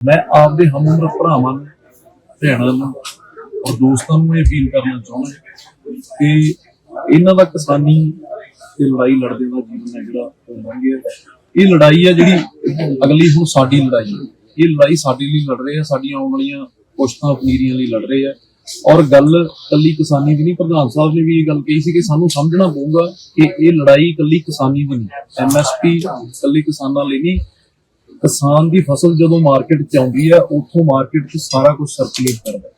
ਮੈਂ ਆਪਦੇ ਹਮਉਮਰ ਭਰਾਵਾਂ ਨੂੰ, ਭੈਣਾਂ ਨੂੰ ਔਰ ਦੋਸਤਾਂ ਨੂੰ ਇਹ ਅਪੀਲ ਕਰਨਾ ਚਾਹੁੰਦਾ ਕਿ ਇਹਨਾਂ ਦਾ ਕਿਸਾਨੀ ਤੇ ਲੜਾਈ ਲੜਦੇ ਦਾ ਜੀਵਨ ਹੈ ਜਿਹੜਾ ਉਹ ਲੰਘਿਆ ਇਹ ਲੜਾਈ ਹੈ ਜਿਹੜੀ ਅਗਲੀ ਹੁਣ ਸਾਡੀ ਲੜਾਈ ਹੈ। ਇਹ ਲੜਾਈ ਸਾਡੇ ਲਈ ਲੜ ਰਹੇ ਆ ਸਾਡੀਆਂ ਆਉਣ ਵਾਲੀਆਂ ਪੁਸ਼ਤਾਂ ਪਨੀਰੀਆਂ ਲਈ ਲੜ ਰਹੇ ਆ ਔਰ ਗੱਲ ਕੱਲੀ ਕਿਸਾਨੀ ਦੀ ਨਹੀਂ, ਪ੍ਰਧਾਨ ਸਾਹਿਬ ਨੇ ਵੀ ਇਹ ਗੱਲ ਕਹੀ ਸੀ ਕਿ ਸਾਨੂੰ ਸਮਝਣਾ ਪਊਗਾ ਕਿ ਇਹ ਲੜਾਈ ਕੱਲੀ ਕਿਸਾਨੀ ਦੀ ਨਹੀਂ ਐਮਐਸਪੀ ਕੱਲੀ ਕਿਸਾਨਾਂ ਲਈ ਨਹੀਂ ਕਿਸਾਨ ਦੀ ਫਸਲ ਜਦੋਂ ਮਾਰਕੀਟ 'ਚ ਆਉਂਦੀ ਹੈ ਉੱਥੋਂ ਮਾਰਕੀਟ 'ਚ ਸਾਰਾ ਕੁਝ ਸਰਕੂਲੇਟ ਕਰਦਾ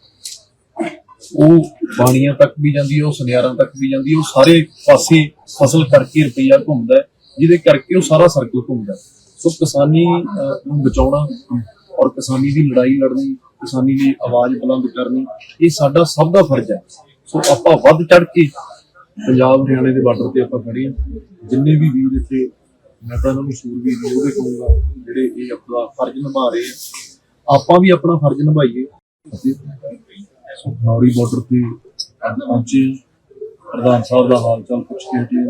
ਉਹ ਬਾਣੀਆਂ ਤੱਕ ਵੀ ਜਾਂਦੀ ਹੈ ਉਹ ਸੁਨਿਆਰਾਂ ਤੱਕ ਵੀ ਜਾਂਦੀ ਹੈ ਉਹ ਸਾਰੇ ਪਾਸੇ ਫਸਲ ਕਰਕੇ ਰੁਪਈਆ ਘੁੰਮਦਾ ਹੈ, ਜਿਹਦੇ ਕਰਕੇ ਉਹ ਸਾਰਾ ਸਰਕਲ ਘੁੰਮਦਾ ਸੋ ਕਿਸਾਨੀ ਨੂੰ ਬਚਾਉਣਾ ਔਰ ਕਿਸਾਨੀ ਦੀ ਲੜਾਈ ਲੜਨੀ ਕਿਸਾਨੀ ਦੀ ਆਵਾਜ਼ ਬੁਲੰਦ ਕਰਨੀ ਇਹ ਸਾਡਾ ਸਭ ਦਾ ਫਰਜ਼ ਹੈ। ਸੋ ਆਪਾਂ ਵੱਧ ਚੜ ਕੇ ਪੰਜਾਬ ਹਰਿਆਣੇ ਦੇ ਬਾਰਡਰ ਤੇ ਆਪਾਂ ਖੜੇ ਹਾਂ। ਜਿੰਨੇ ਵੀ ਵੀਰ ਇੱਥੇ ਮੈਂ ਤਾਂ ਇਹਨਾਂ ਨੂੰ ਸੂਰਵੀਰ ਨੇ ਉਹਦੇ ਕਹੂੰਗਾ ਜਿਹੜੇ ਇਹ ਆਪਣਾ ਫਰਜ਼ ਨਿਭਾ ਰਹੇ ਆ। ਆਪਾਂ ਵੀ ਆਪਣਾ ਫਰਜ਼ ਨਿਭਾਈਏ। ਸੋ ਨੌਰੀ ਬਾਰਡਰ ਤੇ ਅੱਜ ਪਹੁੰਚੇ ਪ੍ਰਧਾਨ ਸਾਹਿਬ ਦਾ ਹਾਲ ਚਾਲ ਪੁੱਛ ਕੇ ਜੀ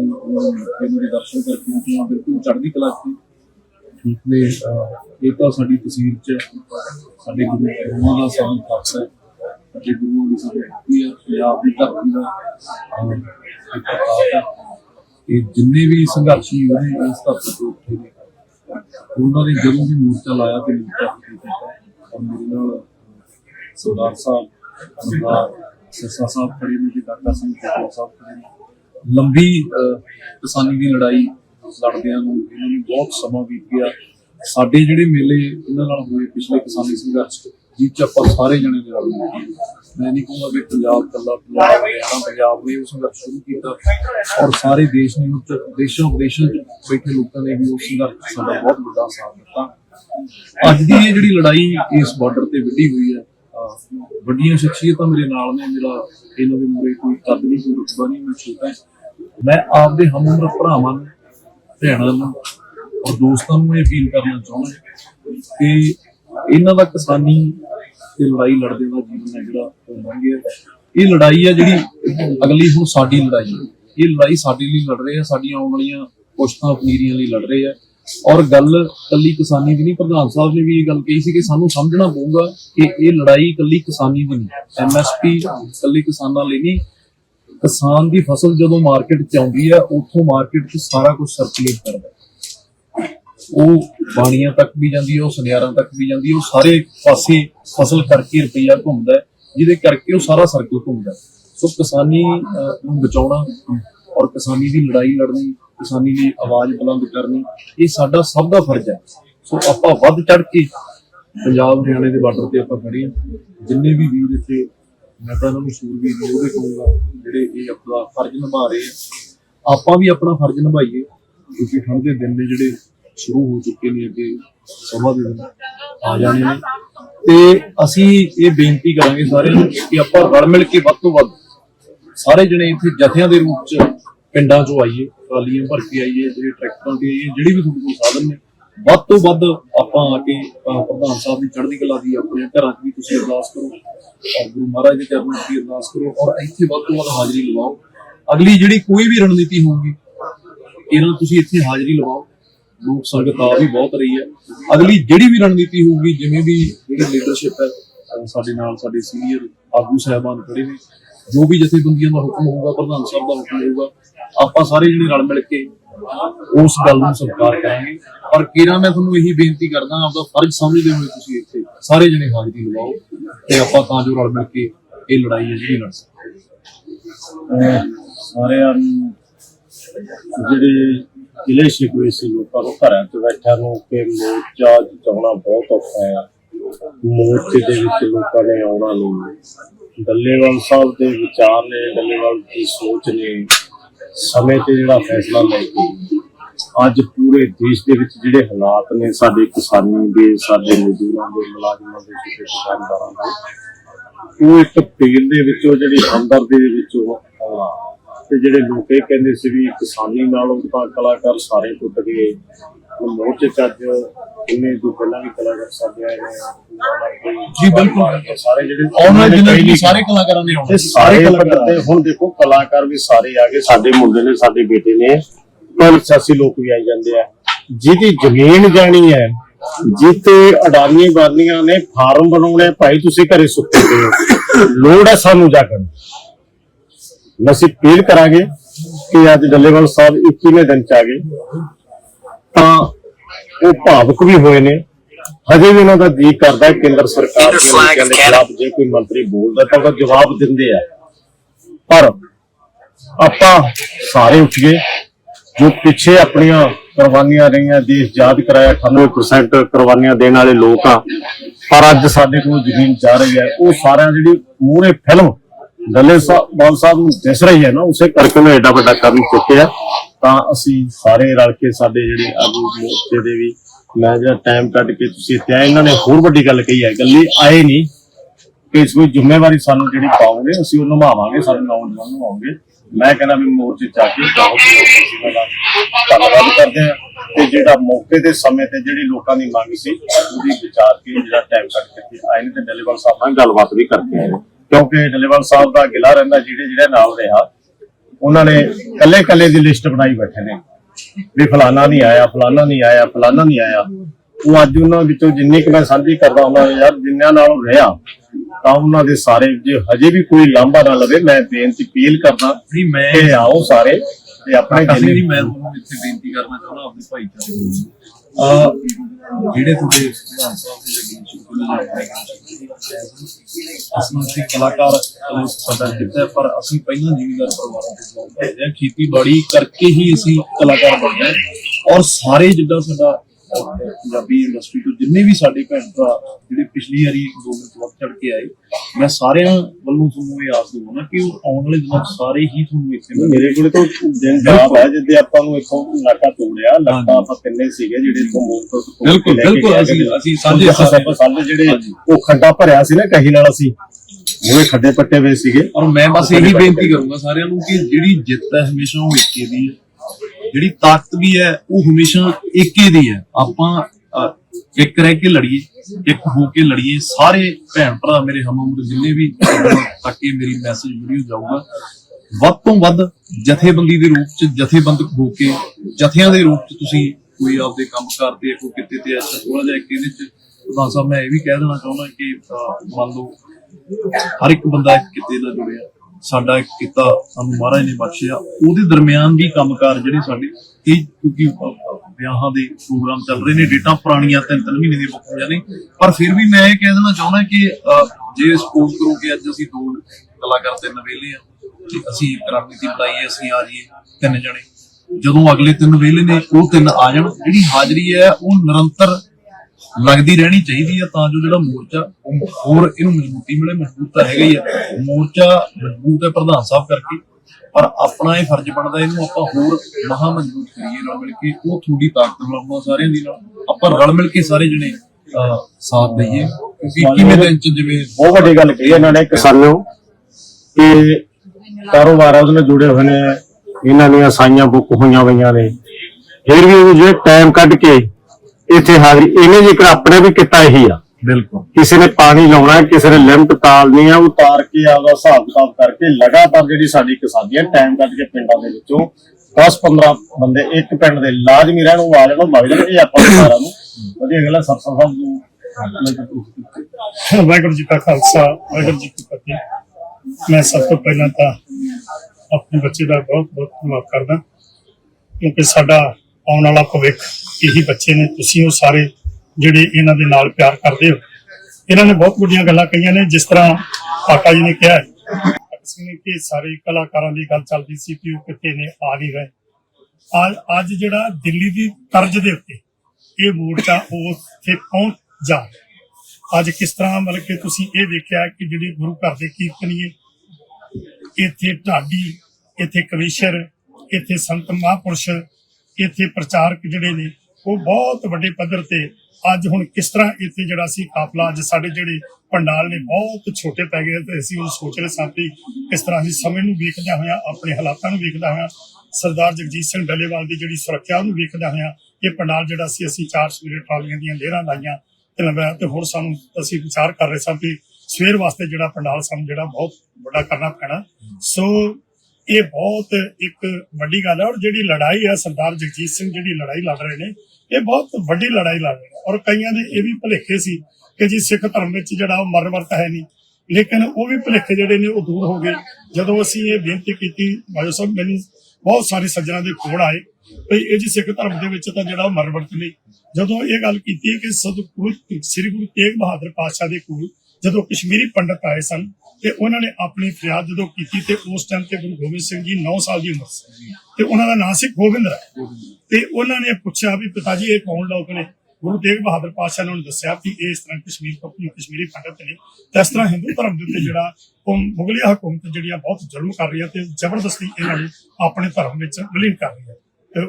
ਮੇਰੇ ਦਰਸ਼ਨ ਕਰਕੇ ਆਏ ਹਾਂ। ਬਿਲਕੁਲ ਚੜ੍ਹਦੀ ਕਲਾ ਚ ਠੀਕ ਨੇ। ਇਹ ਤਾਂ ਸਾਡੀ ਤਸਵੀਰ ਚ ਸਾਡੇ ਗੁਰੂ ਗੁਰੂਆਂ ਦਾ ਸਾਨੂੰ ਫਖਰ ਹੈ। ਸਾਡੇ ਗੁਰੂਆਂ ਦੀ ਸਾਡੀ ਭਗਤੀ ਹੈ। ਪੰਜਾਬ ਦੀ ਧਰਤੀ ਦਾ ਇੱਕ ਪ੍ਰਤਾਪ ਹੈ। ਕਿ ਜਿੰਨੇ ਵੀ ਸੰਘਰਸ਼ੀ ਉਹਨੇ ਇਸ ਧਰਤੀ ਤੋਂ ਉੱਠੇ ਨੇ। ਉਹਨਾਂ ਨੇ ਜਦੋਂ ਵੀ ਮੋਰਚਾ ਲਾਇਆ ਤੇ ਮੋਰਚਾ ਕੀਤਾ। ਔਰ ਮੇਰੇ ਨਾਲ ਸਰਦਾਰ ਸਾਹਿਬ ਸਰਦਾਰ ਸਿਰਸਾ ਸਾਹਿਬ ਖੜੇ ਨੇ ਜੀ ਡਾਕਟਰ ਸਿੰਘ ਕੋਟਲਾ ਸਾਹਿਬ ਖੜੇ ਨੇ। ਲੰਬੀ ਕਿਸਾਨੀ ਦੀ ਲੜਾਈ ਲੜਦਿਆਂ ਨੂੰ ਇਹਨਾਂ ਨੂੰ ਬਹੁਤ ਸਮਾਂ ਬੀਤ ਗਿਆ ਸਾਡੇ ਜਿਹੜੇ ਮੇਲੇ ਇਹਨਾਂ ਨਾਲ ਹੋਏ ਪਿਛਲੇ ਕਿਸਾਨੀ ਸੰਘਰਸ਼ 'ਚ, ਜਿਹ 'ਚ ਆਪਾਂ ਸਾਰੇ ਜਣੇ ਦੇ ਰਲ ਮੈਂ ਨਹੀਂ ਕਹੂੰਗਾ ਕਿ ਪੰਜਾਬ ਕੱਲਾ ਪੰਜਾਬ ਹਰਿਆਣਾ ਪੰਜਾਬ ਨੇ ਉਹ ਸੰਘਰਸ਼ ਸ਼ੁਰੂ ਕੀਤਾ ਔਰ ਸਾਰੇ ਦੇਸ਼ ਨੇ ਉੱਚ ਦੇਸ਼ਾਂ ਵਿਦੇਸ਼ਾਂ 'ਚ ਬੈਠੇ ਲੋਕਾਂ ਨੇ ਵੀ ਉਸ ਸੰਘਰਸ਼ ਸਾਡਾ ਬਹੁਤ ਵੱਡਾ ਸਾਥ ਦਿੱਤਾ। ਅੱਜ ਦੀ ਇਹ ਜਿਹੜੀ ਲੜਾਈ ਇਸ ਬਾਰਡਰ ਤੇ ਵਿੱਢੀ ਹੋਈ ਹੈ ਵੱਡੀਆਂ ਸ਼ਖਸੀਅਤਾਂ ਮੇਰੇ ਨਾਲ ਨੇ, ਮੇਰਾ ਇਹਨਾਂ ਦੇ ਮੂਰੇ ਕੋਈ ਕੱਦ ਨਹੀਂ, ਕੋਈ ਰੁਤਬਾ ਨਹੀਂ ਮੈਂ ਛੋਟਾ ਮੈਂ ਆਪਦੇ ਹਮਉਮਰ ਭਰਾਵਾਂ ਨੂੰ, ਭੈਣਾਂ ਨੂੰ ਔਰ ਦੋਸਤਾਂ ਨੂੰ ਇਹ ਅਪੀਲ ਕਰਨਾ ਚਾਹੁੰਦਾ ਕਿ ਇਹਨਾਂ ਦਾ ਕਿਸਾਨੀ ਤੇ ਲੜਾਈ ਲੜਦੇ ਦਾ ਜੀਵਨ ਹੈ ਜਿਹੜਾ ਉਹ ਲੰਘਿਆ ਇਹ ਲੜਾਈ ਹੈ ਜਿਹੜੀ ਅਗਲੀ ਹੁਣ ਸਾਡੀ ਲੜਾਈ ਹੈ ਇਹ ਲੜਾਈ ਸਾਡੇ ਲਈ ਲੜ ਰਹੇ ਆ, ਸਾਡੀਆਂ ਆਉਣ ਵਾਲੀਆਂ ਪੁਸ਼ਤਾਂ ਪਨੀਰੀਆਂ ਲਈ ਲੜ ਰਹੇ ਆ। ਔਰ ਗੱਲ ਕੱਲੀ ਕਿਸਾਨੀ ਦੀ ਨਹੀਂ, ਪ੍ਰਧਾਨ ਸਾਹਿਬ ਨੇ ਵੀ ਇਹ ਗੱਲ ਕਹੀ ਸੀ ਕਿ ਸਾਨੂੰ ਸਮਝਣਾ ਪਊਗਾ ਕਿ ਇਹ ਲੜਾਈ ਕੱਲੀ ਕਿਸਾਨੀ ਦੀ ਨਹੀਂ ਐਮਐਸਪੀ ਕੱਲੀ ਕਿਸਾਨਾਂ ਲਈ ਨਹੀਂ। ਕਿਸਾਨ ਦੀ ਫਸਲ ਜਦੋਂ ਮਾਰਕੀਟ 'ਚ ਆਉਂਦੀ ਹੈ ਉੱਥੋਂ ਮਾਰਕੀਟ 'ਚ ਸਾਰਾ ਕੁਝ ਸਰਕੂਲੇਟ ਕਰਦਾ। ਉਹ ਬਾਣੀਆਂ ਤੱਕ ਵੀ ਜਾਂਦੀ ਹੈ ਉਹ ਸੁਨਿਆਰਾਂ ਤੱਕ ਵੀ ਜਾਂਦੀ ਹੈ ਉਹ ਸਾਰੇ ਪਾਸੇ ਫਸਲ ਕਰਕੇ ਰੁਪਈਆ ਘੁੰਮਦਾ ਹੈ, ਜਿਹਦੇ ਕਰਕੇ ਉਹ ਸਾਰਾ ਸਰਕਲ ਘੁੰਮਦਾ ਸੋ ਕਿਸਾਨੀ ਨੂੰ ਬਚਾਉਣਾ ਔਰ ਕਿਸਾਨੀ ਦੀ ਲੜਾਈ ਲੜਨੀ ਕਿਸਾਨੀ ਲਈ ਆਵਾਜ਼ ਬੁਲੰਦ ਕਰਨੀ ਇਹ ਸਾਡਾ ਸਭ ਦਾ ਫਰਜ਼ ਹੈ। ਸੋ ਆਪਾਂ ਵੱਧ ਚੜ ਕੇ ਪੰਜਾਬ ਹਰਿਆਣੇ ਦੇ ਬਾਰਡਰ ਤੇ ਆਪਾਂ ਖੜੇ ਹਾਂ। ਜਿੰਨੇ ਵੀ ਵੀਰ ਇੱਥੇ ਮੈਂ ਤਾਂ ਇਹਨਾਂ ਨੂੰ ਸੂਰਵੀਰ ਨੇ ਉਹਦੇ ਕਹੂੰਗਾ ਜਿਹੜੇ ਇਹ ਆਪਣਾ ਫਰਜ਼ ਨਿਭਾ ਰਹੇ ਆ। ਆਪਾਂ ਵੀ ਆਪਣਾ ਫਰਜ਼ ਨਿਭਾਈਏ ਕਿਉਂਕਿ ਠੰਡ ਦੇ ਦਿਨ ਨੇ ਜਿਹੜੇ ਸ਼ੁਰੂ ਹੋ ਚੁੱਕੇ ਨੇ ਅੱਗੇ, ਸਭਾ ਦੇ ਦਿਨ ਆ ਜਾਣੇ ਨੇ। ਤੇ ਅਸੀਂ ਇਹ ਬੇਨਤੀ ਕਰਾਂਗੇ ਸਾਰਿਆਂ ਨੂੰ ਕਿ ਆਪਾਂ ਰਲ ਮਿਲ ਕੇ ਵੱਧ ਤੋਂ ਵੱਧ ਸਾਰੇ ਜਣੇ ਇੱਥੇ ਜਥਿਆਂ ਦੇ ਰੂਪ ਚ ਪਿੰਡਾਂ ਚੋਂ ਆਈਏ, ਟਰਾਲੀਆਂ ਭਰ ਕੇ ਆਈਏ, ਜਿਹੜੇ ਟਰੈਕਟਰਾਂ ਤੇ ਆਈਏ, ਜਿਹੜੀ ਵੀ ਤੁਹਾਡੇ ਕੋਲ ਸਾਧਨ ਨੇ, ਵੱਧ ਤੋਂ ਵੱਧ ਆਪਾਂ ਆ ਕੇ ਪ੍ਰਧਾਨ ਸਾਹਿਬ ਦੀ ਚੜ੍ਹਦੀ ਕਲਾ ਦੀ ਆਪਣੇ ਘਰਾਂ 'ਚ ਵੀ ਤੁਸੀਂ ਅਰਦਾਸ ਕਰੋ, ਔਰ ਗੁਰੂ ਮਹਾਰਾਜ ਦੇ ਚਰਨਾਂ 'ਚ ਵੀ ਅਰਦਾਸ ਕਰੋ, ਔਰ ਇੱਥੇ ਵੱਧ ਤੋਂ ਵੱਧ ਹਾਜ਼ਰੀ ਲਵਾਓ। ਅਗਲੀ ਜਿਹੜੀ ਕੋਈ ਵੀ ਰਣਨੀਤੀ ਹੋਊਗੀ, ਇਹਨਾਂ ਤੁਸੀਂ ਇੱਥੇ ਹਾਜ਼ਰੀ ਲਵਾਓ। ਲੋਕ ਸੰਗਤ ਆ ਵੀ ਬਹੁਤ ਰਹੀ ਹੈ। ਅਗਲੀ ਜਿਹੜੀ ਵੀ ਰਣਨੀਤੀ ਹੋਊਗੀ, ਜਿਵੇਂ ਵੀ ਜਿਹੜੀ ਲੀਡਰਸ਼ਿਪ ਹੈ ਸਾਡੇ ਨਾਲ ਸਾਡੇ ਸੀਨੀਅਰ ਆਗੂ ਸਾਹਿਬਾਨ ਖੜੇ ਨੇ, ਜੋ ਵੀ ਜਥੇਬੰਦੀਆਂ ਦਾ ਹੁਕਮ ਹੋਊਗਾ, ਪ੍ਰਧਾਨ ਸਾਹਿਬ ਦਾ ਹੁਕਮ ਹੋਊਗਾ, ਆਪਾਂ ਸਾਰੇ ਜਿਹੜੇ ਰਲ ਮਿਲ ਕੇ ਉਸ ਗੱਲ ਨੂੰ ਸਤਿਕਾਰ ਕਰਾਂਗੇ। ਪਰ ਕਿਰਾ, ਮੈਂ ਤੁਹਾਨੂੰ ਇਹੀ ਬੇਨਤੀ ਕਰਦਾ ਆਪਦਾ ਫਰਜ਼ ਸਮਝਦੇ ਹੋਏ ਤੁਸੀਂ ਇੱਥੇ ਸਾਰੇ ਜਣੇ ਹਾਜ਼ਰੀ ਲਵਾਓ ਤੇ ਆਪਾਂ ਤਾਂ ਜੋ ਰਲ ਮਿਲ ਕੇ ਇਹ ਲੜਾਈ ਹੈ ਜਿਹੜੀ ਲੜ ਸਕੀਏ ਸਾਰਿਆਂ ਜਿਹੜੇ ਜ਼ਿਲ੍ਹੇ ਸ਼ਿਕਵੇ ਸੀ ਲੋਕਾਂ ਨੂੰ ਘਰਾਂ 'ਚ ਬੈਠਿਆਂ ਨੂੰ ਕਿ ਮੋਰਚਾ ਜਿਤਾਉਣਾ ਬਹੁਤ ਔਖਾ ਹੈ। ਮੋਰਚੇ ਦੇ ਵਿੱਚ ਲੋਕਾਂ ਨੇ ਆਉਣਾ ਨਹੀਂ। ਡੱਲੇਵਾਲ ਸਾਹਿਬ ਦੇ ਵਿਚਾਰ ਨੇ ਡੱਲੇਵਾਲ ਦੀ ਸੋਚ ਨੇ ਸਮੇਂ ਤੇ ਜਿਹੜਾ ਫੈਸਲਾ ਲੈ ਕੇ ਅੱਜ ਪੂਰੇ ਦੇਸ਼ ਦੇ ਵਿੱਚ ਜਿਹੜੇ ਹਾਲਾਤ ਨੇ ਸਾਡੇ ਕਿਸਾਨੀ ਦੇ ਸਾਡੇ ਮਜ਼ਦੂਰਾਂ ਦੇ ਮੁਲਾਜ਼ਮਾਂ ਦੇ ਕਿਸੇ ਦੁਕਾਨਦਾਰਾਂ ਦੇ ਉਹ ਇੱਕ ਪੀਰ ਦੇ ਵਿੱਚੋਂ ਜਿਹੜੀ ਹਮਦਰਦੀ ਦੇ ਵਿੱਚੋਂ ਆਹ, ਤੇ ਜਿਹੜੇ ਲੋਕ ਇਹ ਕਹਿੰਦੇ ਸੀ ਵੀ ਕਿਸਾਨੀ ਨਾਲੋਂ ਤਾਂ ਕਲਾਕਾਰ ਸਾਰੇ ਟੁੱਟ ਗਏ। ਉਹ ਮੋਰਚੇ ਚ ਅੱਜ ਇਹਨੇ ਤੋਂ ਪਹਿਲਾਂ ਵੀ ਕਲਾਕਾਰ ਸਾਡੇ ਆਏ ਨੇ ਜੀ, ਬਿਲਕੁਲ। ਸਾਰੇ ਜਿਹੜੇ 'ਚ ਕਈ ਵੀ ਸਾਰੇ ਕਲਾਕਾਰਾਂ ਨੇ ਆਉਣਾ। ਸਾਰੇ ਕਲਾਕਾਰ ਹੁਣ ਦੇਖੋ ਕਲਾਕਾਰ ਵੀ ਸਾਰੇ ਆ ਗਏ ਸਾਡੇ ਮੁੰਡੇ ਨੇ ਸਾਡੇ ਬੇਟੇ ਨੇ। ਪਰ ਸਿਆਸੀ ਲੋਕ ਵੀ ਆਈ ਜਾਂਦੇ ਆ। ਜਿਹਦੀ ਜ਼ਮੀਨ ਜਾਣੀ ਹੈ ਜਿੱਤੇ ਅਡਾਨੀ ਬਾਨੀਆਂ ਨੇ ਫਾਰਮ ਬਣਾਉਣੇ ਭਾਈ ਤੁਸੀਂ ਘਰੇ ਸੁੱਤੇ ਹੋ। ਲੋੜ ਹੈ ਸਾਨੂੰ ਜਾਗਣ। ਅਸੀਂ ਅਪੀਲ ਕਰਾਂਗੇ ਕਿ ਅੱਜ ਡੱਲੇਵਾਲ ਸਾਹਿਬ 21ਵੇਂ ਦਿਨ ਚ ਆ ਗਏ। ਤਾਂ ਉਹ ਭਾਵੁਕ ਵੀ ਹੋਏ ਨੇ। ਹਜੇ ਵੀ ਉਹਨਾਂ ਦਾ ਜੀ ਕਰਦਾ ਹੈ ਕੇਂਦਰ ਸਰਕਾਰ ਦੇ ਖਿਲਾਫ ਜੇ ਕੋਈ ਮੰਤਰੀ ਬੋਲਦਾ ਤਾਂ ਉਹਦਾ ਜਵਾਬ ਦਿੰਦੇ ਆ। ਪਰ ਆਪਾਂ ਸਾਰੇ ਉੱਠ ਗਏ। ਜੋ ਪਿੱਛੇ ਆਪਣੀਆਂ ਕੁਰਬਾਨੀਆਂ ਰਹੀਆਂ ਦੇਸ਼ ਆਜ਼ਾਦ ਕਰਾਇਆ 98% ਕੁਰਬਾਨੀਆਂ ਦੇਣ ਵਾਲੇ ਲੋਕ ਆ। ਪਰ ਅੱਜ ਸਾਡੇ ਕੋਲ ਜ਼ਮੀਨ ਜਾ ਰਹੀ ਹੈ। ਉਹ ਸਾਰਿਆਂ ਜਿਹੜੀ ਮੂਹਰੇ ਫਿਲਮ ਦੱਲੇ ਸਾਹਿਬ ਬਾਲ ਸਾਹਿਬ ਨੂੰ ਦਿਸ ਰਹੀ ਹੈ ਨਾ, ਉਸੇ ਕਰਕੇ ਉਹਨੇ ਐਡਾ ਵੱਡਾ ਕਦਮ ਚੁੱਕਿਆ। ਤਾਂ ਅਸੀਂ ਸਾਰੇ ਰਲ ਕੇ ਸਾਡੇ ਜਿਹੜੇ ਆਗੂ ਮੋਰਚੇ ਦੇ ਵੀ ਮੈਂ ਜਿਹੜਾ ਟਾਈਮ ਕੱਢ ਕੇ ਤੁਸੀਂ ਇੱਥੇ ਆਏ, ਇਹਨਾਂ ਨੇ ਹੋਰ ਵੱਡੀ ਗੱਲ ਕਹੀ ਹੈ ਗੱਲੀ ਆਏ ਨਹੀਂ ਕਿ ਇਸ ਵਿੱਚ ਜ਼ਿੰਮੇਵਾਰੀ ਸਾਨੂੰ ਜਿਹੜੀ ਪਾਉਂਗੇ ਅਸੀਂ ਉਹ ਨਿਭਾਵਾਂਗੇ, ਸਾਡੇ ਨੌਜਵਾਨ ਨਿਭਾਉਂਗੇ ਮੈਂ ਕਹਿੰਦਾ ਵੀ ਮੋਰਚੇ ਚ ਆ ਕੇ ਧੰਨਵਾਦ ਕਰਦੇ ਹਾਂ। ਤੇ ਜਿਹੜਾ ਮੌਕੇ ਤੇ ਸਮੇਂ ਤੇ ਜਿਹੜੀ ਲੋਕਾਂ ਦੀ ਮੰਗ ਸੀ, ਉਹਦੀ ਵਿਚਾਰ ਕੇ ਜਿਹੜਾ ਟਾਈਮ ਕੱਢ ਕੇ ਆਏ ਨੇ ਤੇ ਡੱਲੇਵਾਲ ਸਾਹਿਬ ਨਾਲ ਗੱਲਬਾਤ ਵੀ ਕਰਕੇ ਆਏ ਕਿਉਂਕਿ ਡੱਲੇਵਾਲ ਸਾਹਿਬ ਦਾ ਗਿਲਾ ਰਹਿੰਦਾ ਜਿਹੜੇ ਜਿਹੜੇ ਨਾਲ ਰਿਹਾ ਉਹਨਾਂ ਨੇ ਕੱਲੇ ਕੱਲੇ ਦੀ ਲਿਸਟ ਬਣਾਈ ਬੈਠੇ ਨੇ। ਵੀ ਫਲਾਣਾ ਨਹੀਂ ਆਇਆ ਫਲਾਣਾ ਨਹੀਂ ਆਇਆ ਫਲਾਣਾ ਨਹੀਂ ਆਇਆ। ਉਹ ਅੱਜ ਉਹਨਾਂ ਵਿੱਚੋਂ ਜਿੰਨੀ ਕੁ ਮੈਂ ਸਾਂਝੀ ਕਰਦਾ ਉਹਨਾਂ ਯਾਰ ਜਿੰਨਿਆਂ ਨਾਲ ਰਿਹਾ ਤਾਂ ਉਹਨਾਂ ਦੇ ਸਾਰੇ ਜੇ ਹਜੇ ਵੀ ਕੋਈ ਲਾਂਭਾ ਨਾ ਲਵੇ ਮੈਂ ਬੇਨਤੀ ਅਪੀਲ ਕਰਦਾ ਨਹੀਂ ਮੈਂ ਕਿ ਆਓ ਸਾਰੇ ਤੇ ਆਪਣੇ ਜਿੰਨੇ ਨਹੀਂ ਮੈਂ ਤੁਹਾਨੂੰ ਇੱਥੇ ਬੇਨਤੀ ਕਰਨਾ ਚਾਹੁੰਦਾ ਆਪਣੇ ਭਾਈਚਾਰੇ ਆ ਜਿਹੜੇ ਤੁਹਾਡੇ ਪ੍ਰਧਾਨ ਸਾਹਿਬ ਦੀ ਅਸੀਂ ਅਸੀਂ ਕਲਾਕਾਰ ਚਲੋ ਸਾਡਾ ਕੀਤਾ, ਪਰ ਅਸੀਂ ਪਹਿਲਾਂ ਜ਼ਿਮੀਂਦਾਰ ਪਰਿਵਾਰਾਂ ਤੋਂ belong ਹਾਂ, ਖੇਤੀਬਾੜੀ ਕਰਕੇ ਹੀ ਅਸੀਂ ਕਲਾਕਾਰ ਬਣੇ ਔਰ ਸਾਰੇ ਜਿੱਦਾਂ ਸਾਡਾ ਪੰਜਾਬੀ ਇੰਡਸਟਰੀ ਤੋਂ ਜਿੰਨੇ ਵੀ ਸਾਡੇ ਭੈਣ ਭਰਾ ਜਿਹੜੇ ਪਿਛਲੀ ਵਾਰੀ ਦੋ ਮਿੰਟ ਵਕਤ ਚੜ ਕੇ ਆਏ ਮੈਂ ਸਾਰਿਆਂ ਵੱਲੋਂ ਤੁਹਾਨੂੰ ਇਹ ਆਸ ਦਵਾਉਣਾ ਕਿ ਉਹ ਆਉਣ ਵਾਲੇ ਦਿਨਾਂ 'ਚ ਸਾਰੇ ਹੀ ਤੁਹਾਨੂੰ ਇੱਥੇ। ਮੇਰੇ ਕੋਲੇ ਤਾਂ ਦਿਨ ਯਾਦ ਹੈ ਜਿੱਦੇ ਆਪਾਂ ਨੂੰ ਇੱਥੋਂ ਨਾਕਾ ਤੋੜਿਆ ਲੱਗਾ ਆਪਾਂ ਕਿੰਨੇ ਸੀਗੇ ਜਿਹੜੇ ਇੱਥੋਂ ਮੋੜ ਤੋਂ ਬਿਲਕੁਲ, ਬਿਲਕੁਲ, ਅਸੀਂ-। ਅਸੀਂ ਸਾਂਝੇ ਸਾਡੇ ਜਿਹੜੇ। ਉਹ ਖੱਡਾ ਭਰਿਆ ਸੀ ਨਾ ਕਹੀ ਨਾਲ ਅਸੀਂ ਉਹਦੇ ਖੱਡੇ ਪੱਟੇ ਹੋਏ ਸੀਗੇ ਔਰ ਮੈਂ ਬਸ ਇਹੀ ਬੇਨਤੀ ਕਰੂੰਗਾ ਸਾਰਿਆਂ ਨੂੰ ਕਿ ਜਿਹੜੀ ਜਿੱਤ ਹੈ ਹਮੇਸ਼ਾ ਉਹ ਏਕੇ ਦੀ ਹੈ ਜਿਹੜੀ ਤਾਕਤ ਵੀ ਹੈ, ਉਹ ਹਮੇਸ਼ਾ ਏਕੇ ਦੀ ਹੈ। ਆਪਾਂ ਇੱਕ ਰਹਿ ਕੇ ਲੜੀਏ, ਇੱਕ ਹੋ ਕੇ ਲੜੀਏ, ਸਾਰੇ ਭੈਣ ਭਰਾ ਮੇਰੇ ਹਮਉਮਰ ਜਿੰਨੇ ਵੀ ਤੱਕ ਇਹ ਮੇਰੀ ਮੈਸੇਜ ਵੀਡੀਓ ਜਾਊਗਾ, ਵੱਧ ਤੋਂ ਵੱਧ ਜਥੇਬੰਦੀ ਦੇ ਰੂਪ ਚ ਜਥੇਬੰਦਕ ਹੋ ਕੇ, ਜਥਿਆਂ ਦੇ ਰੂਪ ਚ ਤੁਸੀਂ ਕੋਈ ਆਪਦੇ ਕੰਮ ਕਰਦੇ ਕੋਈ ਕਿਤੇ ਤੇ ਐਸਾ ਥੋੜਾ ਜਿਹਾ ਇਹਦੇ ਚ ਪ੍ਰਧਾਨ ਸਾਹਿਬ, ਮੈਂ ਇਹ ਵੀ ਕਹਿ ਦੇਣਾ ਚਾਹੁੰਦਾ ਕਿ ਮੰਨ ਲਓ ਹਰ ਇੱਕ ਬੰਦਾ ਇੱਕ ਕਿਤੇ ਨਾਲ ਜੁੜਿਆ। ਸਾਡਾ ਇੱਕ ਕਿੱਤਾ ਸਾਨੂੰ ਮਹਾਰਾਜ ਨੇ ਬਖਸ਼ਿਆ। ਉਹਦੇ ਦਰਮਿਆਨ ਵੀ ਕੰਮਕਾਰ ਜਿਹੜੇ ਸਾਡੇ, ਇਹ ਕਿਉਂਕਿ ਵਿਆਹਾਂ ਦੇ ਪ੍ਰੋਗਰਾਮ ਚੱਲ ਰਹੇ ਨੇ, ਡੇਟਾ ਪੁਰਾਣੀਆਂ ਤਿੰਨ ਤਿੰਨ ਮਹੀਨੇ ਦੀਆਂ ਬੁੱਕ ਹੋਈਆਂ ਨੇ। ਪਰ ਫਿਰ ਵੀ ਮੈਂ ਇਹ ਕਹਿ ਦੇਣਾ ਚਾਹੁੰਦਾ ਕਿ ਜੇ ਸਪੋਜ਼ ਕਰੋ ਕਿ ਅੱਜ ਅਸੀਂ ਦੋ ਕਲਾਕਾਰ, ਤਿੰਨ ਵਿਹਲੇ ਆ, ਤੇ ਅਸੀਂ ਇੱਕ ਰਣਨੀਤੀ ਬਣਾਈਏ ਅਸੀਂ ਆ ਜਾਈਏ, ਤਿੰਨ ਜਣੇ। ਜਦੋਂ ਅਗਲੇ ਤਿੰਨ ਵਿਹਲੇ ਨੇ, ਉਹ ਤਿੰਨ ਆ ਜਾਣ। ਜਿਹੜੀ ਹਾਜ਼ਰੀ ਹੈ, ਉਹ ਨਿਰੰਤਰ ਲੱਗਦੀ ਰਹਿਣੀ ਚਾਹੀਦੀ ਹੈ ਤਾਂ ਜੋ ਜਿਹੜਾ ਮੋਰਚਾ ਉਹ ਹੋਰ ਇਹਨੂੰ ਮਜ਼ਬੂਤੀ ਮਿਲੇ ਮਜ਼ਬੂਤ ਤਾਂ ਹੈਗਾ ਹੀ ਹੈ ਮੋਰਚਾ ਮਜ਼ਬੂਤ ਹੈ ਪ੍ਰਧਾਨ ਸਾਹਿਬ ਕਰਕੇ ਪਰ ਆਪਣਾ ਇਹ ਫਰਜ਼ ਬਣਦਾ ਇਹਨੂੰ ਆਪਾਂ ਹੋਰ ਮਹਾ ਮਜ਼ਬੂਤ ਕਰੀਏ ਰਲ ਮਿਲ ਕੇ ਉਹ ਤੁਹਾਡੀ ਤਾਕਤ ਬਣਾਉਣਾ ਸਾਰਿਆਂ ਦੀ ਨਾਲ ਆਪਾਂ ਰਲ ਮਿਲ ਕੇ ਸਾਰੇ ਜਣੇ ਸਾਥ ਦਈਏ। ਕਿਉਂਕਿ ਕਿਵੇਂ ਦਿਨ ਚ ਜਿਵੇਂ ਬਹੁਤ ਵੱਡੀ ਗੱਲ ਕਹੀ ਇਹਨਾਂ ਨੇ ਕਿਸਾਨੋਂ ਕਿ ਕਾਰੋਬਾਰ ਉਹਦੇ ਨਾਲ ਜੁੜੇ ਹੋਏ ਨੇ ਇਹਨਾਂ ਦੀਆਂ ਸਾਈਆਂ ਬੁੱਕ ਹੋਈਆਂ ਹੋਈਆਂ ਨੇ। ਫਿਰ ਵੀ ਉਹ ਜਿਹੜੇ ਟਾਈਮ ਕੱਢ ਕੇ ਇੱਥੇ ਹਾਜ਼ਰੀ ਇਹਨੇ ਜੇਕਰ ਆਪਣੇ ਵੀ ਕੀਤਾ ਇਹੀ ਆ। ਬਿਲਕੁਲ। ਕਿਸੇ ਨੇ ਪਾਣੀ ਲਾਉਣਾ ਹੈ, ਕਿਸੇ ਨੇ ਲਿਮਟ ਤਾਲਨੀ ਆ ਉਹ ਤਾਰ ਕੇ ਆਪਦਾ ਹਿਸਾਬ ਕਿਤਾਬ ਕਰਕੇ ਲਗਾਤਾਰ ਜਿਹੜੀ ਸਾਡੀ ਕਿਸਾਨੀ ਹੈ ਟਾਈਮ ਕੱਢ ਕੇ ਪਿੰਡਾਂ ਦੇ ਵਿੱਚੋਂ 10 15 ਬੰਦੇ ਇੱਕ ਪਿੰਡ ਦੇ ਲਾਜ਼ਮੀ ਰਹਿਣ ਉਹ ਆ ਜਾਣ ਵਗ ਜਾਣ ਇਹ ਆਪਾਂ ਨੂੰ ਸਾਰਿਆਂ ਨੂੰ। ਵਧੀਆ ਗੱਲ ਹੈ ਸਰਸਾ ਸਾਹਿਬ ਨੂੰ ਵਾਹਿਗੁਰੂ ਜੀ ਕਾ ਖਾਲਸਾ ਵਾਹਿਗੁਰੂ ਜੀ ਕੀ ਫਤਿਹ। ਮੈਂ ਸਭ ਤੋਂ ਪਹਿਲਾਂ ਤਾਂ ਆਪਣੇ ਬੱਚੇ ਦਾ ਬਹੁਤ ਬਹੁਤ ਧੰਨਵਾਦ ਕਰਦਾ ਕਿਉਂਕਿ ਸਾਡਾ ਆਉਣ ਵਾਲਾ ਭਵਿੱਖ ਇਹੀ ਬੱਚੇ ਨੇ। ਤੁਸੀਂ ਉਹ ਸਾਰੇ ਜਿਹੜੇ ਇਹਨਾਂ ਦੇ ਨਾਲ ਪਿਆਰ ਕਰਦੇ ਹੋ, ਇਹਨਾਂ ਨੇ ਬਹੁਤ ਵੱਡੀਆਂ ਗੱਲਾਂ ਕਹੀਆਂ ਨੇ, ਜਿਸ ਤਰ੍ਹਾਂ ਕਾਕਾ ਜੀ ਨੇ ਕਿਹਾ ਅਸੀਂ ਕਿ ਸਾਰੇ ਕਲਾਕਾਰਾਂ ਦੀ ਗੱਲ ਚੱਲਦੀ ਸੀ ਕਿ ਉਹ ਕਿਤੇ ਨੇ ਆ ਨਹੀਂ ਰਹੇ। ਅੱਜ ਅੱਜ ਜਿਹੜਾ ਦਿੱਲੀ ਦੀ ਤਰਜ਼ ਦੇ ਉੱਤੇ ਇਹ ਮੋਰਚਾ ਉੱਥੇ ਪਹੁੰਚ ਜਾ ਅੱਜ ਕਿਸ ਤਰ੍ਹਾਂ ਮਤਲਬ ਕਿ ਤੁਸੀਂ ਇਹ ਵੇਖਿਆ ਕਿ ਜਿਹੜੇ ਗੁਰੂ ਘਰ ਦੇ ਕੀਰਤਨੀਏ ਇੱਥੇ ਢਾਡੀ, ਇੱਥੇ ਕਵੀਸ਼ਰ, ਇੱਥੇ ਸੰਤ ਮਹਾਂਪੁਰਸ਼ ਇੱਥੇ ਪ੍ਰਚਾਰਕ ਜਿਹੜੇ ਨੇ, ਉਹ ਬਹੁਤ ਵੱਡੇ ਪੱਧਰ ਤੇ ਅੱਜ ਹੁਣ ਕਿਸ ਤਰ੍ਹਾਂ ਇੱਥੇ ਜਿਹੜਾ ਸੀ ਕਾਫਲਾ, ਅੱਜ ਸਾਡੇ ਜਿਹੜੇ ਪੰਡਾਲ ਨੇ ਬਹੁਤ ਛੋਟੇ ਪੈ ਗਏ ਤੇ ਅਸੀਂ ਉਹ ਸੋਚ ਰਹੇ ਸਾਂ ਕਿ ਕਿਸ ਤਰ੍ਹਾਂ ਅਸੀਂ ਸਮੇਂ ਨੂੰ ਵੇਖਦਿਆਂ ਹੋਇਆਂ, ਆਪਣੇ ਹਾਲਾਤਾਂ ਨੂੰ ਵੇਖਦਿਆਂ ਹੋਇਆਂ, ਸਰਦਾਰ ਜਗਜੀਤ ਸਿੰਘ ਡੱਲੇਵਾਲ ਦੀ ਜਿਹੜੀ ਸੁਰੱਖਿਆ ਨੂੰ ਵੇਖਦਿਆਂ ਹੋਇਆਂ, ਇਹ ਪੰਡਾਲ ਜਿਹੜਾ ਸੀ ਅਸੀਂ ਚਾਰ ਸਵੇਰੇ ਟਰਾਲੀਆਂ ਦੀਆਂ ਲੇਰਾਂ ਲਾਈਆਂ ਤੇ ਲੰਬਾ ਤੇ ਹੋਰ ਸਾਨੂੰ ਅਸੀਂ ਵਿਚਾਰ ਕਰ ਰਹੇ ਸਾਂ ਕਿ ਸਵੇਰ ਵਾਸਤੇ ਜਿਹੜਾ ਪੰਡਾਲ ਸਾਨੂੰ ਜਿਹੜਾ ਬਹੁਤ ਵੱਡਾ ਕਰਨਾ ਪੈਣਾ। ਸੋ ਇਹ ਬਹੁਤ ਇੱਕ ਵੱਡੀ ਗੱਲ ਹੈ ਔਰ ਜਿਹੜੀ ਲੜਾਈ ਹੈ ਸਰਦਾਰ ਜਗਜੀਤ ਸਿੰਘ ਜਿਹੜੀ ਲੜਾਈ ਲੜ ਰਹੇ ਨੇ, ਇਹ ਬਹੁਤ ਵੱਡੀ ਲੜਾਈ ਲੜ ਰਹੇ ਨੇ। ਔਰ ਕਈਆਂ ਦੇ ਇਹ ਵੀ ਭੁਲੇਖੇ ਸੀ ਕਿ ਜੀ ਸਿੱਖ ਧਰਮ ਵਿੱਚ ਜਿਹੜਾ ਉਹ ਮਰਨ ਵਰਤ ਹੈ ਨਹੀਂ। ਲੇਕਿਨ ਉਹ ਵੀ ਭੁਲੇਖੇ ਜਿਹੜੇ ਨੇ ਉਹ ਦੂਰ ਹੋ ਗਏ। ਜਦੋਂ ਅਸੀਂ ਇਹ ਬੇਨਤੀ ਕੀਤੀ ਬਾਜੋ ਸਾਹਿਬ, ਮੈਨੂੰ ਬਹੁਤ ਸਾਰੇ ਸੱਜਣਾ ਦੇ ਕੋਲ ਆਏ ਵੀ ਇਹ ਜੀ ਸਿੱਖ ਧਰਮ ਦੇ ਵਿੱਚ ਤਾਂ ਜਿਹੜਾ ਉਹ ਮਰਨ ਵਰਤ ਨਹੀਂ। ਜਦੋਂ ਇਹ ਗੱਲ ਕੀਤੀ ਕਿ ਸਤਿਗੁਰੂ, ਸ੍ਰੀ ਗੁਰੂ ਤੇਗ ਬਹਾਦਰ ਪਾਤਸ਼ਾਹ ਦੇ ਕੋਲ ਜਦੋਂ ਕਸ਼ਮੀਰੀ ਪੰਡਤ ਆਏ ਸਨ ਤੇ ਉਹਨਾਂ ਨੇ ਆਪਣੀ ਫਰਿਆਦ ਜਦੋਂ ਕੀਤੀ ਤੇ ਉਸ ਟਾਈਮ ਤੇ ਗੁਰੂ ਗੋਬਿੰਦ ਸਿੰਘ ਜੀ 9 ਸਾਲ ਦੀ ਉਮਰ ਸੀ। ਤੇ ਉਹਨਾਂ ਦਾ ਨਾਂ ਸੀ ਗੋਬਿੰਦ ਰਾਏ। ਤੇ ਉਹਨਾਂ ਨੇ ਪੁੱਛਿਆ ਵੀ ਪਿਤਾ ਜੀ ਇਹ ਕੌਣ ਲੋਕ ਨੇ? ਗੁਰੂ ਤੇਗ ਬਹਾਦਰ ਪਾਤਸ਼ਾਹ ਨੇ ਦੱਸਿਆ ਕਿ ਇਹ ਇਸ ਤਰ੍ਹਾਂ ਕਸ਼ਮੀਰ ਤੋਂ ਕਸ਼ਮੀਰੀ ਪੰਡਤ ਨੇ ਤੇ ਇਸ ਤਰ੍ਹਾਂ ਹਿੰਦੂ ਧਰਮ ਦੇ ਉੱਤੇ ਜਿਹੜਾ ਉਹ ਮੁਗਲਿਆ ਹਕੂਮਤ ਜਿਹੜੀਆਂ ਬਹੁਤ ਜ਼ੁਲਮ ਕਰ ਰਹੀ ਹੈ ਤੇ ਜ਼ਬਰਦਸਤੀ ਇਹਨਾਂ ਨੂੰ ਆਪਣੇ ਧਰਮ ਵਿੱਚ ਵਿਲੀਨ ਕਰ ਰਹੀ ਹੈ ਤੇ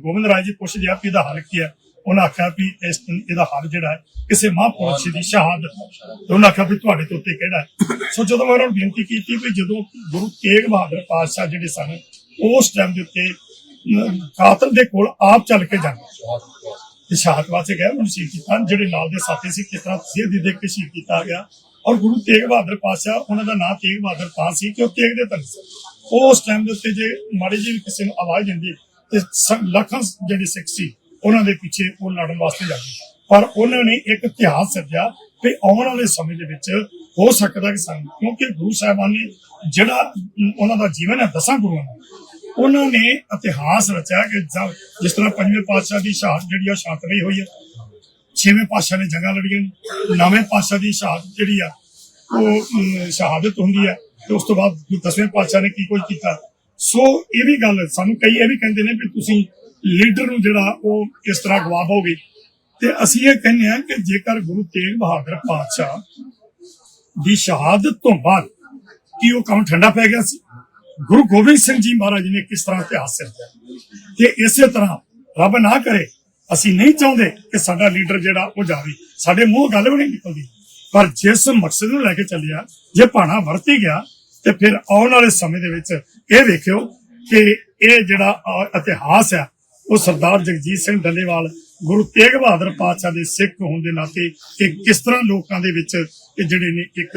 ਗੋਬਿੰਦ ਰਾਏ ਜੀ ਪੁੱਛਦੇ ਆ ਵੀ ਇਹਦਾ ਹੱਲ ਕੀ ਹੈ ਉਹਨਾਂ ਆਖਿਆ ਵੀ ਇਸ ਇਹਦਾ ਹੱਲ ਜਿਹੜਾ ਹੈ, ਕਿਸੇ ਮਹਾਂਪੁਰਸ਼ ਦੀ ਸ਼ਹਾਦਤ। ਹੈ। ਉਹਨਾਂ ਆਖਿਆ ਵੀ ਤੁਹਾਡੇ ਤੋਂ ਉੱਤੇ ਕਿਹੜਾ ਹੈ? ਸੋ ਜਦੋਂ ਮੈਂ ਉਹਨਾਂ ਨੂੰ ਬੇਨਤੀ ਕੀਤੀ ਵੀ ਜਦੋਂ ਗੁਰੂ ਤੇਗ ਬਹਾਦਰ ਪਾਤਸ਼ਾਹ ਜਿਹੜੇ ਸਨ, ਉਸ ਟਾਈਮ ਦੇ ਉੱਤੇ ਕਾਤਲ ਦੇ ਕੋਲ ਆਪ ਚੱਲ ਕੇ ਜਾਂਦੇ ਤੇ ਸ਼ਹਾਦਤ ਵਾਸਤੇ ਗਿਆ ਉਹਨੂੰ ਸ਼ਹੀਦ ਕੀਤਾ। ਜਿਹੜੇ ਨਾਲ ਦੇ ਸਾਥੀ ਸੀ, ਕਿਸ ਤਰ੍ਹਾਂ ਤਸੀਹ ਦੇ ਦੇ ਕੇ ਸ਼ਹੀਦ ਕੀਤਾ ਗਿਆ। ਔਰ ਗੁਰੂ ਤੇਗ ਬਹਾਦਰ ਪਾਤਸ਼ਾਹ, ਉਹਨਾਂ ਦਾ ਨਾਮ ਤੇਗ ਬਹਾਦਰ ਤਾਂ ਸੀ ਕਿ ਉਹ ਤੇਗ ਦੇ ਤਨ ਸੀ। ਉਸ ਟਾਈਮ ਦੇ ਉੱਤੇ ਜੇ ਮਾੜੀ ਜਿਹੀ ਕਿਸੇ ਨੂੰ ਆਵਾਜ਼ ਦਿੰਦੀ, ਤੇ ਲੱਖਾਂ ਜਿਹੜੇ ਸਿੱਖ ਸੀ ਉਹਨਾਂ ਦੇ ਪਿੱਛੇ ਉਹ ਲੜਨ ਵਾਸਤੇ ਜਾਂਦੇ ਪਰ ਉਹਨਾਂ ਨੇ ਇੱਕ ਇਤਿਹਾਸ ਸਿਰਜਿਆ ਕਿ ਆਉਣ ਵਾਲੇ ਸਮੇਂ ਦੇ ਵਿੱਚ ਹੋ ਸਕਦਾ ਕਿ ਸਾਨੂੰ, ਕਿਉਂਕਿ ਗੁਰੂ ਸਾਹਿਬਾਨ ਨੇ ਜਿਹੜਾ ਉਹਨਾਂ ਦਾ ਜੀਵਨ ਹੈ ਦਸਾਂ ਗੁਰੂਆਂ ਦਾ, ਉਹਨਾਂ ਨੇ ਇਤਿਹਾਸ ਰਚਿਆ ਕਿ ਜਿਸ ਤਰ੍ਹਾਂ ਪੰਜਵੇਂ ਪਾਤਸ਼ਾਹ ਦੀ ਸ਼ਹਾਦਤ ਜਿਹੜੀ ਆ ਸ਼ਾਂਤਮਈ ਹੋਈ ਹੈ ਛੇਵੇਂ ਪਾਤਸ਼ਾਹ ਨੇ ਜੰਗਾਂ ਲੜੀਆਂ ਨੇ। ਨਵੇਂ ਪਾਤਸ਼ਾਹ ਦੀ ਸ਼ਹਾਦਤ ਜਿਹੜੀ ਆ, ਉਹ ਸ਼ਹਾਦਤ ਹੁੰਦੀ ਹੈ ਤੇ ਉਸ ਤੋਂ ਬਾਅਦ ਦਸਵੇਂ ਪਾਤਸ਼ਾਹ ਨੇ ਕੀ ਕੁਝ ਕੀਤਾ ਸੋ ਇਹ ਵੀ ਗੱਲ ਸਾਨੂੰ ਕਈ ਇਹ ਵੀ ਕਹਿੰਦੇ ਨੇ ਵੀ ਤੁਸੀਂ ਲੀਡਰ ਨੂੰ ਜਿਹੜਾ ਉਹ ਕਿਸ ਤਰ੍ਹਾਂ ਗਵਾਬ ਹੋ ਗਈ। ਤੇ ਅਸੀਂ ਇਹ ਕਹਿੰਦੇ ਹਾਂ ਕਿ ਜੇਕਰ ਗੁਰੂ ਤੇਗ ਬਹਾਦਰ ਪਾਤਸ਼ਾਹ ਦੀ ਸ਼ਹਾਦਤ ਤੋਂ ਬਾਅਦ ਕੀ ਉਹ ਕੰਮ ਠੰਡਾ ਪੈ ਗਿਆ ਸੀ? ਗੁਰੂ ਗੋਬਿੰਦ ਸਿੰਘ ਜੀ ਮਹਾਰਾਜ ਨੇ ਕਿਸ ਤਰ੍ਹਾਂ ਇਤਿਹਾਸ ਸਿਰਜਿਆ? ਤੇ ਇਸੇ ਤਰ੍ਹਾਂ ਰੱਬ ਨਾ ਕਰੇ, ਅਸੀਂ ਨਹੀਂ ਚਾਹੁੰਦੇ ਕਿ ਸਾਡਾ ਲੀਡਰ ਜਿਹੜਾ ਉਹ ਜਾਵੇ। ਸਾਡੇ ਮੂੰਹ ਗੱਲ ਵੀ ਨਹੀਂ ਨਿਕਲਦੀ। ਪਰ ਜਿਸ ਮਕਸਦ ਨੂੰ ਲੈ ਕੇ ਚੱਲਿਆ, ਜੇ ਭਾਣਾ ਵਰਤੀ ਗਿਆ, ਤੇ ਫਿਰ ਆਉਣ ਵਾਲੇ ਸਮੇਂ ਦੇ ਵਿੱਚ ਇਹ ਵੇਖਿਓ ਕਿ ਇਹ ਜਿਹੜਾ ਇਤਿਹਾਸ ਹੈ ਉਹ ਸਰਦਾਰ ਜਗਜੀਤ ਸਿੰਘ ਡੱਲੇਵਾਲ ਗੁਰੂ ਤੇਗ ਬਹਾਦਰ ਪਾਤਸ਼ਾਹ ਦੇ ਸਿੱਖ ਹੋਣ ਦੇ ਨਾਤੇ ਇਹ ਕਿਸ ਤਰ੍ਹਾਂ ਲੋਕਾਂ ਦੇ ਵਿੱਚ ਇਹ ਜਿਹੜੇ ਨੇ ਇੱਕ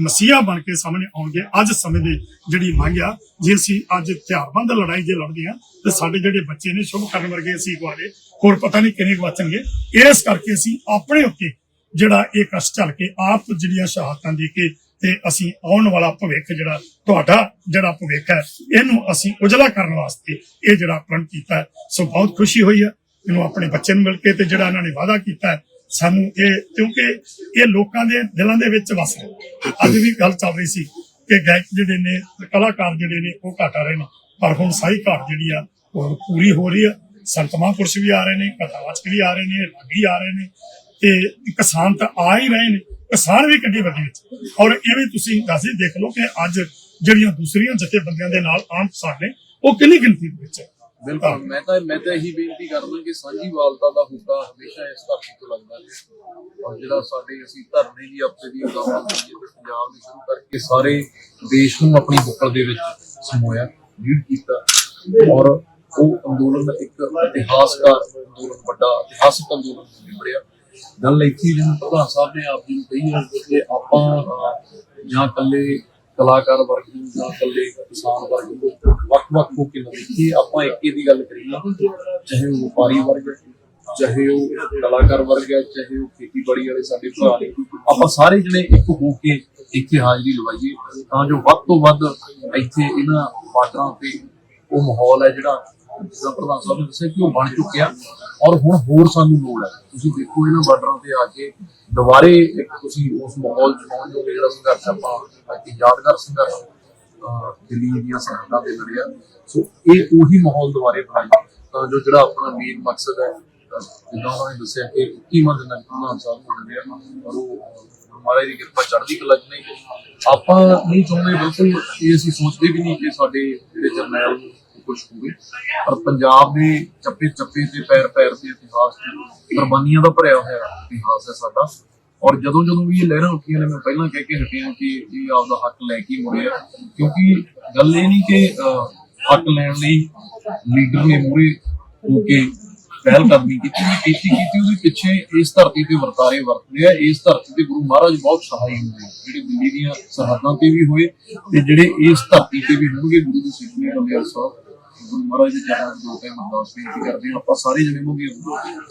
ਮਸੀਹਾ ਬਣ ਕੇ ਸਾਹਮਣੇ ਆਉਣਗੇ, ਅੱਜ ਸਮੇਂ ਦੇ ਜਿਹੜੀ ਮੰਗ ਆ, ਜੇ ਅਸੀਂ ਅੱਜ ਹਥਿਆਰਬੰਦ ਲੜਾਈ ਜੇ ਲੜਦੇ ਆ ਤੇ ਸਾਡੇ ਜਿਹੜੇ ਬੱਚੇ ਨੇ ਸ਼ੁਭ ਕਰਨ ਵਰਗੇ ਅਸੀਂ ਗਵਾਰੇ ਹੋਰ ਪਤਾ ਨਹੀਂ ਕਿੰਨੇ ਗਵਾਚਣਗੇ ਇਸ ਕਰਕੇ ਅਸੀਂ ਆਪਣੇ ਉੱਤੇ ਜਿਹੜਾ ਇਹ ਕਸ਼ਟ ਝੱਲ ਕੇ ਆਪ ਜਿਹੜੀਆਂ ਸ਼ਹਾਦਤਾਂ ਦੇ ਕੇ ਤੇ ਅਸੀਂ ਆਉਣ ਵਾਲਾ ਭਵਿੱਖ ਜਿਹੜਾ ਤੁਹਾਡਾ ਜਿਹੜਾ ਭਵਿੱਖ ਹੈ, ਇਹਨੂੰ ਅਸੀਂ ਉਜਲਾ ਕਰਨ ਵਾਸਤੇ ਇਹ ਜਿਹੜਾ ਪ੍ਰਣ ਕੀਤਾ ਸੋ ਬਹੁਤ ਖੁਸ਼ੀ ਹੋਈ ਹੈ। ਇਹਨੂੰ ਆਪਣੇ ਬੱਚੇ ਨੂੰ ਮਿਲ ਕੇ ਤੇ ਜਿਹੜਾ ਇਹਨਾਂ ਨੇ ਵਾਅਦਾ ਕੀਤਾ ਸਾਨੂੰ ਇਹ ਕਿਉਂਕਿ ਇਹ ਲੋਕਾਂ ਦੇ ਦਿਲਾਂ ਦੇ ਵਿੱਚ ਵਸ ਰਿਹਾ ਅੱਜ ਵੀ ਗੱਲ ਚੱਲ ਰਹੀ ਸੀ ਕਿ ਗਾਇਕ ਜਿਹੜੇ ਨੇ, ਕਲਾਕਾਰ ਜਿਹੜੇ ਨੇ, ਉਹ ਘਟ ਰਹੇ ਨੇ ਪਰ ਹੁਣ ਸਾਰੀ ਘਾਟ ਜਿਹੜੀ ਆ, ਉਹ ਪੂਰੀ ਹੋ ਰਹੀ ਆ ਸੰਤ ਮਹਾਂਪੁਰਸ਼ ਵੀ ਆ ਰਹੇ ਨੇ, ਕਥਾਵਾਚਕ ਵੀ ਆ ਰਹੇ ਨੇ, ਰਾਗੀ ਆ ਰਹੇ ਨੇ ਤੇ ਕਿਸਾਨ ਤਾਂ ਆ ਹੀ ਰਹੇ ਨੇ। ਕਿਸਾਨ ਵੀ ਕਿੰਨੀ ਵੱਡੀ ਵਿੱਚ। ਔਰ ਇਹ ਵੀ ਤੁਸੀਂ ਦੱਸਦੇ ਦੇਖ ਲਓ ਕਿ ਅੱਜ ਜਿਹੜੀਆਂ ਦੂਸਰੀਆਂ ਜਥੇਬੰਦੀਆਂ ਦੇ ਨਾਲ ਆਮ ਕਿਸਾਨ ਨੇ ਉਹ ਕਿੰਨੀ ਗਿਣਤੀ ਦੇ ਵਿੱਚ ਹੈ। ਬਿਲਕੁਲ ਮੈਂ ਤਾਂ ਮੈਂ ਤਾਂ ਇਹੀ ਬੇਨਤੀ ਕਰਦਾ ਕਿ ਸਾਂਝੀ ਵਾਲਤਾ ਦਾ ਹੁੱਕਾ ਹਮੇਸ਼ਾ ਇਸ ਧਰਤੀ ਤੋਂ ਲੱਗਦਾ ਹੈ ਔਰ ਜਿਹੜਾ ਸਾਡੇ ਅਸੀਂ ਧਰਨੇ ਦੀ ਹਫ਼ਤੇ ਦੀ ਉਦਾਹਰਨ ਲਈਏ ਤੇ ਪੰਜਾਬ ਦੇ ਸ਼ੁਰੂ ਕਰਕੇ ਸਾਰੇ ਦੇਸ਼ ਨੂੰ ਆਪਣੀ ਬੁੱਕਲ ਦੇ ਵਿੱਚ ਸਮੋਇਆ ਲੀਡ ਕੀਤਾ। ਔਰ ਉਹ ਅੰਦੋਲਨ ਇੱਕ ਇਤਿਹਾਸਕਾਰ ਅੰਦੋਲਨ ਵੱਡਾ ਇਤਿਹਾਸਕ ਅੰਦੋਲਨ ਨਿਬੜਿਆ ਗੱਲ ਇੱਥੇ ਜਿਵੇਂ ਪ੍ਰਧਾਨ ਸਾਹਿਬ ਨੇ ਆਪ ਜੀ ਨੂੰ ਕਹੀ ਹੈ ਕਿ ਆਪਾਂ ਜਾਂ ਇਕੱਲੇ ਕਲਾਕਾਰ ਵਰਗ ਨੂੰ ਜਾਂ ਇਕੱਲੇ ਕਿਸਾਨ ਵਰਗ ਨੂੰ ਵੱਖ-ਵੱਖ ਹੋ ਕੇ ਨਾ ਦੇਖੀਏ ਆਪਾਂ ਇੱਕੇ ਦੀ ਗੱਲ ਕਰੀਏ, ਚਾਹੇ ਉਹ ਵਪਾਰੀ ਵਰਗ ਹੈ, ਚਾਹੇ ਉਹ ਕਲਾਕਾਰ ਵਰਗ ਹੈ, ਚਾਹੇ ਉਹ ਖੇਤੀਬਾੜੀ ਵਾਲੇ ਸਾਡੇ ਭਰਾ ਨੇ, ਆਪਾਂ ਸਾਰੇ ਜਣੇ ਇੱਕ ਹੋ ਕੇ ਇੱਥੇ ਹਾਜ਼ਰੀ ਲਵਾਈਏ ਤਾਂ ਜੋ ਵੱਧ ਤੋਂ ਵੱਧ ਇੱਥੇ ਇਹਨਾਂ ਬਾਰਡਰਾਂ ਤੇ ਉਹ ਮਾਹੌਲ ਹੈ ਜਿਹੜਾ ਜਿੱਦਾਂ ਪ੍ਰਧਾਨ ਸਾਹਿਬ ਨੇ ਦੱਸਿਆ ਕਿ ਉਹ ਬਣ ਚੁੱਕਿਆ ਔਰ ਹੁਣ ਹੋਰ ਸਾਨੂੰ ਲੋੜ ਹੈ। ਤੁਸੀਂ ਦੇਖੋ ਇਹਨਾਂ ਬਾਰਡਰਾਂ ਤੇ ਆ ਕੇ ਦੁਬਾਰੇ ਇੱਕ ਤੁਸੀਂ ਉਸ ਮਾਹੌਲ ਚ ਪਹੁੰਚੋਗੇ ਜਿਹੜਾ ਸੰਘਰਸ਼ ਆਪਾਂ ਇੱਕ ਯਾਦਗਾਰ ਸੰਘਰਸ਼ ਦਿੱਲੀ ਦੀਆਂ ਸਰਹੱਦਾਂ ਤੇ ਲੜਿਆ। ਸੋ ਇਹ ਉਹੀ ਮਾਹੌਲ ਦੁਬਾਰੇ ਬਣਾਈਏ ਤਾਂ ਜੋ ਜਿਹੜਾ ਆਪਣਾ ਮੇਨ ਮਕਸਦ ਹੈ, ਅਹ, ਜਿੱਦਾਂ ਉਹਨਾਂ ਨੇ ਦੱਸਿਆ ਕਿ 21ਵਾਂ ਦਿਨ ਪ੍ਰਧਾਨ ਸਾਹਿਬ ਨੂੰ ਮਿਲਿਆ ਔਰ ਉਹ ਮਹਾਰਾਜ ਦੀ ਕਿਰਪਾ ਚੜ੍ਹਦੀ ਕਲਾ ਚ ਨਹੀਂ ਆਪਾਂ ਨਹੀਂ ਚਾਹੁੰਦੇ, ਬਿਲਕੁਲ ਇਹ ਅਸੀਂ ਸੋਚਦੇ ਵੀ ਨਹੀਂ ਕਿ ਸਾਡੇ ਜਿਹੜੇ ਜਰਨੈਲ ਕੁਝ ਹੋਵੇ ਪਰ ਪੰਜਾਬ ਦੇ ਚੱਪੇ ਚੱਪੇ ਤੇ ਪੈਰ ਪੈਰ ਤੇ ਇਤਿਹਾਸ ਚ ਕੁਰਬਾਨੀਆਂ ਦਾ ਭਰਿਆ ਹੋਇਆ ਇਤਿਹਾਸ ਹੈ ਸਾਡਾ। ਔਰ ਜਦੋਂ ਜਦੋਂ ਵੀ ਇਹ ਲਹਿਰਾਂ ਉੱਠੀਆਂ ਨੇ, ਮੈਂ ਪਹਿਲਾਂ ਕਹਿ ਕੇ ਹਟਿਆ ਕਿ ਇਹ ਆਪਦਾ ਹੱਕ ਲੈ ਕੇ ਮੁੜਿਆ ਕਿਉਂਕਿ ਗੱਲ ਇਹ ਨਹੀਂ ਕਿ ਹੱਕ ਲੈਣ ਲਈ ਲੀਡਰ ਨੇ ਮੂਰੇ ਹੋ ਕੇ ਪਹਿਲ ਕਦਮੀ ਕੀਤੀ ਵੀ ਕੀਤੀ ਕੀਤੀ, ਉਹਦੇ ਪਿੱਛੇ ਇਸ ਧਰਤੀ ਤੇ ਵਰਤਾਰੇ ਵਰਤਦੇ ਆ। ਇਸ ਧਰਤੀ ਤੇ ਗੁਰੂ ਮਹਾਰਾਜ ਬਹੁਤ ਸਹਾਈ ਹੁੰਦੇ ਆ, ਜਿਹੜੇ ਦਿੱਲੀ ਦੀਆਂ ਸਰਹੱਦਾਂ ਤੇ ਵੀ ਹੋਏ ਤੇ ਜਿਹੜੇ ਇਸ ਧਰਤੀ ਤੇ ਵੀ ਹੋਣਗੇ, ਗੁਰੂ ਦੇ ਸਿੱਖੀ ਬੰਦੇ ਸਾਹਿਬ ਮਹਾਰਾਜ ਦੇ ਚਰਨਾਂ 'ਚ ਦੋ ਟਾਈਮ ਅਰਦਾਸ ਬੇਨਤੀ ਕਰਦੇ ਹਾਂ, ਆਪਾਂ ਸਾਰੇ ਜਣੇ ਨੂੰ ਦੀ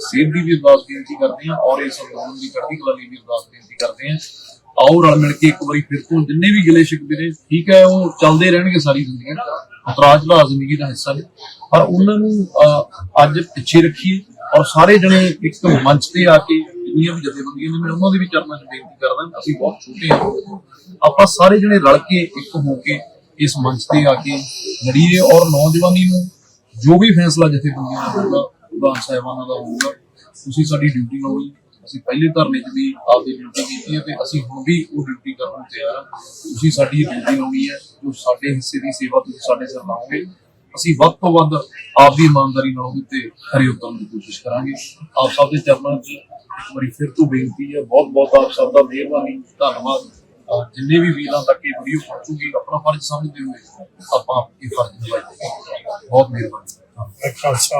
ਸੇਧ ਦੀ ਵੀ ਅਰਦਾਸ ਬੇਨਤੀ ਕਰਦੇ ਹਾਂ ਔਰ ਇਸ ਅੰਦੋਲਨ ਦੀ ਚੜ੍ਹਦੀ ਕਲਾ ਲਈ ਵੀ ਅਰਦਾਸ ਬੇਨਤੀ ਕਰਦੇ ਹਾਂ। ਆਓ ਰਲ ਮਿਲ ਕੇ ਇੱਕ ਵਾਰੀ ਫਿਰ ਤੋਂ ਜਿੰਨੇ ਵੀ ਗਿਲੇ ਸ਼ਿਕਵੇ ਨੇ, ਠੀਕ ਹੈ, ਉਹ ਚੱਲਦੇ ਰਹਿਣਗੇ ਸਾਰੀ ਜ਼ਿੰਦਗੀ ਇਤਰਾਜ਼ ਦਾ ਜ਼ਿੰਦਗੀ ਦਾ ਹਿੱਸਾ ਨੇ। ਪਰ ਉਹਨਾਂ ਨੂੰ ਅੱਜ ਪਿੱਛੇ ਰੱਖੀਏ ਔਰ ਸਾਰੇ ਜਣੇ ਇੱਕ ਮੰਚ ਤੇ ਆ ਕੇ ਜਿੰਨੀਆਂ ਵੀ ਜਥੇਬੰਦੀਆਂ ਨੇ, ਮੈਂ ਉਹਨਾਂ ਦੇ ਵੀ ਚਰਨਾਂ 'ਚ ਬੇਨਤੀ ਕਰਦਾ, ਅਸੀਂ ਬਹੁਤ ਛੋਟੇ ਹਾਂ। ਆਪਾਂ ਸਾਰੇ ਜਣੇ ਰਲ ਕੇ ਇੱਕ ਹੋ ਕੇ ਇਸ ਮੰਚ ਤੇ ਆ ਕੇ ਲੜੀਏ ਔਰ ਨੌਜਵਾਨੀ ਨੂੰ ਜੋ ਵੀ ਫੈਸਲਾ ਜਥੇਬੰਦੀਆਂ ਦਾ ਹੋਊਗਾ, ਪ੍ਰਧਾਨ ਸਾਹਿਬਾਨਾਂ ਦਾ ਹੋਊਗਾ, ਤੁਸੀਂ ਸਾਡੀ ਡਿਊਟੀ ਲਾਉਣੀ ਅਸੀਂ ਪਹਿਲੇ ਧਰਨੇ 'ਚ ਵੀ ਆਪਦੀ ਡਿਊਟੀ ਕੀਤੀ ਹੈ ਤੇ ਅਸੀਂ ਹੁਣ ਵੀ ਉਹ ਡਿਊਟੀ ਕਰਨ ਨੂੰ ਤਿਆਰ ਹਾਂ। ਤੁਸੀਂ ਸਾਡੀ ਡਿਊਟੀ ਲਾਉਣੀ ਹੈ, ਜੋ ਸਾਡੇ ਹਿੱਸੇ ਦੀ ਸੇਵਾ ਤੁਸੀਂ ਸਾਡੇ ਸਿਰ ਲਾਓਗੇ। ਅਸੀਂ ਵੱਧ ਤੋਂ ਵੱਧ ਆਪਦੀ ਇਮਾਨਦਾਰੀ ਨਾਲ ਉਹਦੇ ਤੇ ਖਰੀ ਉਤਰਨ ਦੀ ਕੋਸ਼ਿਸ਼ ਕਰਾਂਗੇ। ਆਪ ਸਭ ਦੇ ਚਰਨਾਂ 'ਚ ਇੱਕ ਵਾਰੀ ਫਿਰ ਤੋਂ ਬੇਨਤੀ ਹੈ ਬਹੁਤ ਬਹੁਤ ਆਪ ਸਭ ਦਾ ਮਿਹਰਬਾਨੀ, ਧੰਨਵਾਦ। ਜਿੰਨੇ ਵੀ ਵੀਰਾਂ ਤੱਕ ਇਹ ਵੀਡੀਓ ਪਹੁੰਚੂਗੀ ਆਪਣਾ ਫਰਜ਼ ਸਮਝਦੇ ਹੋਏ ਆਪਾਂ ਇਹ ਫਰਜ਼ ਨਿਭਾਈਏ ਬਹੁਤ ਮਿਹਰਬਾਨੀ। ਖਾਲਸਾ